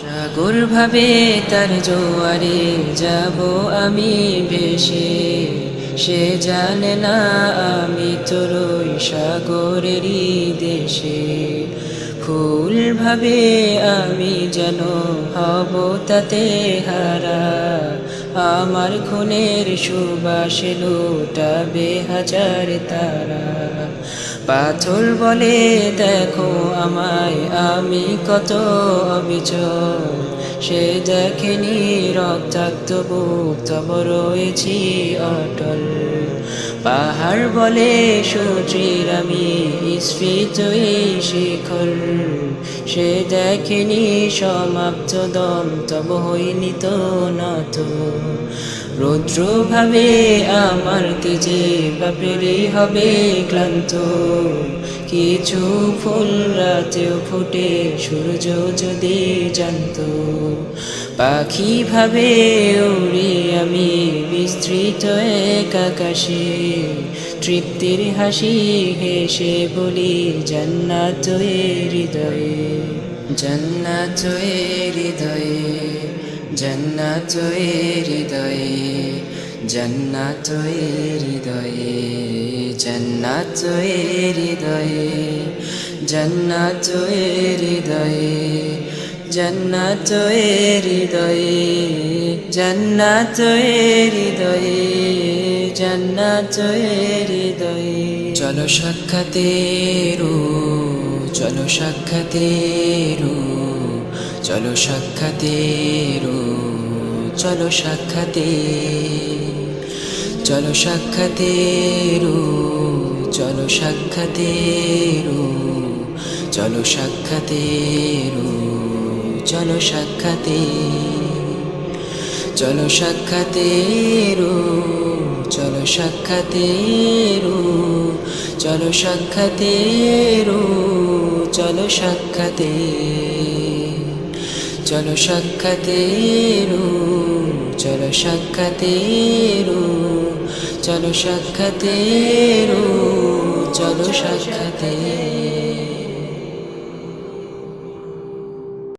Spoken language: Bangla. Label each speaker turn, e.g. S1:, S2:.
S1: সাগর ভাবে তার জোয়ারে যাব আমি ভেসে। সে জানে না আমি তোরই সাগরেরই দেশে। ফুল ভাবে আমি যেন হব তাতে হারা। আমার খুনের সুবাসে লুটাবে হাজার তারা। পাথর বলে, দেখো আমায়, আমি কত অবিচল। সে দেখেনি রক্তাক্ত বুক, তব রয়েছি অটল। পাহাড় বলে সুচির আমি স্ফীত শিখর সে দেখেনি সমাপ্ত দম, তব হইনি তো নত রৌদ্র ভাবে আমার তেজে বাপেরে হবে ক্লান্ত। কিছু ফুল রাতেও ফুটে, সূর্য যদি জানত। পাখি ভাবে উড়ি আমি বিস্তৃত এক আকাশে। তৃপ্তির হাসি হেসে বলি, জান্নাত হৃদয়ে জান্নাত হৃদয়ে জান্নাত হৃদয়ে জান্নাত হৃদয়ে জান্নাত হৃদয়ে জান্নাত হৃদয়ে। জান্নাত হৃদয়ে জান্নাত হৃদয়ে জান্নাত হৃদয়ে। চলো সাক্ষাতে রো, চলো সাক্ষাতে রো, চলো সাক্ষাতে রো, চলো সাক্ষাতে চলো সাক্ষাতে রো, চলো সাক্ষাতে রো, চলো সাক্ষাতে রো। চলো সাক্ষাতে চলো সাক্ষাতে রো, চলো সাক্ষাতে রো, চলো সাক্ষাতে রো, চলো সাক্ষাতে চলো সাক্ষাতে রো, চলো সাক্ষাতে রো, চলো সাক্ষাতে রো, চলো সাক্ষাতে।